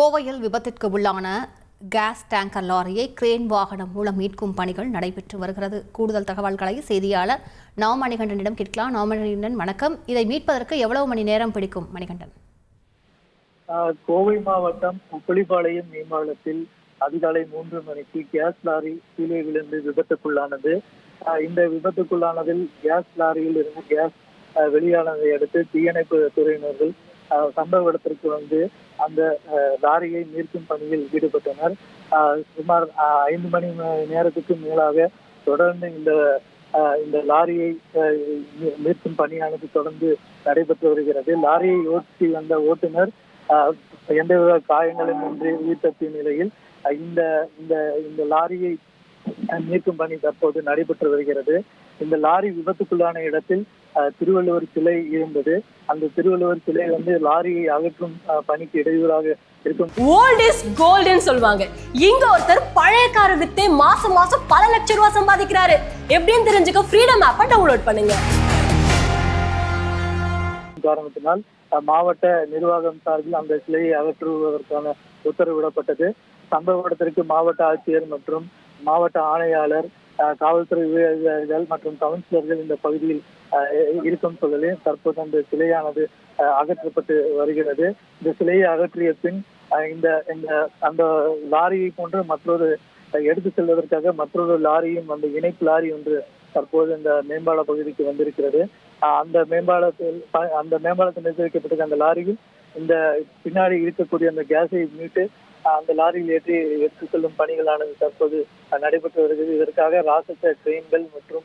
கோவையில் விபத்திற்கு உள்ளான கேஸ் டேங்கர் லாரியை கிரேன் வாகனம் மூலம் மீட்கும் பணிகள் நடைபெற்று வருகிறது. கூடுதல் தகவல்களை செய்தியாளர் நவ மணிகண்டனிடம் கேட்கலாம். நவமணிகண்டன் வணக்கம். இதை மீட்பதற்கு எவ்வளவு மணி நேரம் பிடிக்கும் மணிகண்டன்? ஆஹ் கோவை மாவட்டம் உப்பளிப்பாளையம் மேம்பாலத்தில் அதிகாலை மூன்று மணிக்கு கேஸ் லாரி கீழே விழுந்து விபத்துக்குள்ளானது. ஆஹ் இந்த விபத்துக்குள்ளானதில் கேஸ் லாரியில் இருந்து கேஸ் வெளியானதை அடுத்து தீயணைப்பு துறையினர்கள் சம்பவ இடத்திற்கு வந்து அந்த லாரியை மீட்கும் பணியில் ஈடுபட்டனர். ஆஹ் சுமார் ஐந்து மணி நேரத்துக்கு மேலாக தொடர்ந்து இந்த இந்த லாரியை ஆஹ் மீட்கும் பணியானது தொடர்ந்து நடைபெற்று வருகிறது. லாரியை ஓட்டி வந்த ஓட்டுநர் எந்தவித காயங்களும் இன்றி உயிர் தப்பிய நிலையில் இந்த இந்த இந்த லாரியை ஆஹ் மீட்கும் பணி தற்போது நடைபெற்று வருகிறது. இந்த லாரி விபத்துக்குள்ளான இடத்தில் திருவள்ளுவர் சிலை இருந்தது. அந்த திருவள்ளுவர் சிலை வந்து லாரியை அகற்றும் பணிக்கு இடையூறாக இருக்கும். ஓல்ட் இஸ் கோல்டுன்னு சொல்லுவாங்க. இங்க ஒருத்தர் பழைய காரை வித்தே மாசம் மாசம் பல லட்சம் ரூபாய் சம்பாதிக்கிறாரு. எப்படின்னு தெரிஞ்சுக்க ஃப்ரீடம் ஆப்பை டவுன்லோட் பண்ணுங்க. காரணத்தினால் மாவட்ட நிர்வாகம் சார்பில் அந்த சிலையை அகற்றுவதற்கான உத்தரவிடப்பட்டது. சம்பவ இடத்திற்கு மாவட்ட ஆட்சியர் மற்றும் மாவட்ட ஆணையாளர் காவல்துறை அதிகாரிகள் மற்றும் கவுன்சிலர்கள் இந்த பகுதியில் அஹ், இருக்கும் சூழலில் தற்போது அந்த சிலையானது அகற்றப்பட்டு வருகிறது. இந்த சிலையை அகற்றிய பின் இந்த இந்த அந்த லாரியை போன்று மற்றொரு எடுத்து செல்வதற்காக மற்றொரு லாரியும் அந்த இணைப்பு லாரி ஒன்று தற்போது இந்த மேம்பால பகுதிக்கு வந்திருக்கிறது. அந்த மேம்பாலத்தில் அந்த மேம்பாலத்தில் நிறுத்தி அந்த லாரியில் இந்த பின்னாடி இருக்கக்கூடிய அந்த கேஸை மீட்டு அந்த லாரியில் ஏற்றி எடுத்துச் செல்லும் பணிகளானது தற்போது நடைபெற்று வருகிறது. இதற்காக ராசத்த ட்ரெயின்கள் மற்றும்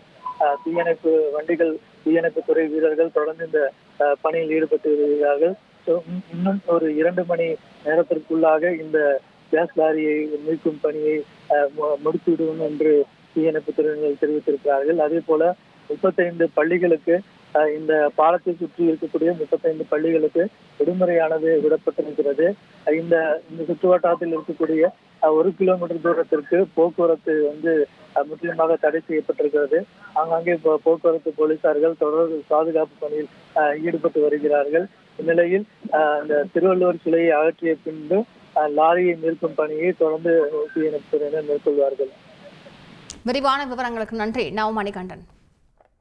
தீயணைப்பு வண்டிகள் தீயணைப்பு துறை வீரர்கள் தொடர்ந்து இந்த பணியில் ஈடுபட்டு வருகிறார்கள். இன்னும் ஒரு இரண்டு மணி நேரத்திற்குள்ளாக இந்த கேஸ் லாரியை மீட்கும் பணியை ஆஹ் மு- என்று தீயணைப்பு துறையினர் தெரிவித்திருக்கிறார்கள். அதே போல முப்பத்தைந்து பள்ளிகளுக்கு இந்த பாலத்தை சுற்றி இருக்கக்கூடிய முப்பத்தைந்து பள்ளிகளுக்கு விடுமுறையானது விடப்பட்டிருக்கிறது. இந்த இந்த சுற்றுவட்டாரத்தில் இருக்கக்கூடிய ஒரு கிலோமீட்டர் தூரத்திற்கு போக்குவரத்து வந்து முற்றிலுமாக தடை செய்யப்பட்டிருக்கிறது. ஆங்காங்கே போக்குவரத்து போலீசார்கள் தொடர் பாதுகாப்பு பணியில் அஹ், ஈடுபட்டு வருகிறார்கள். இந்நிலையில் அந்த இந்த திருவள்ளுவர் சிலையை அகற்றிய பின்பு அஹ், லாரியை மீட்கும் பணியை தொடர்ந்து மேற்கொள்வார்கள். விரிவான விவரங்களுக்கு நன்றி. நவ மணிகண்டன்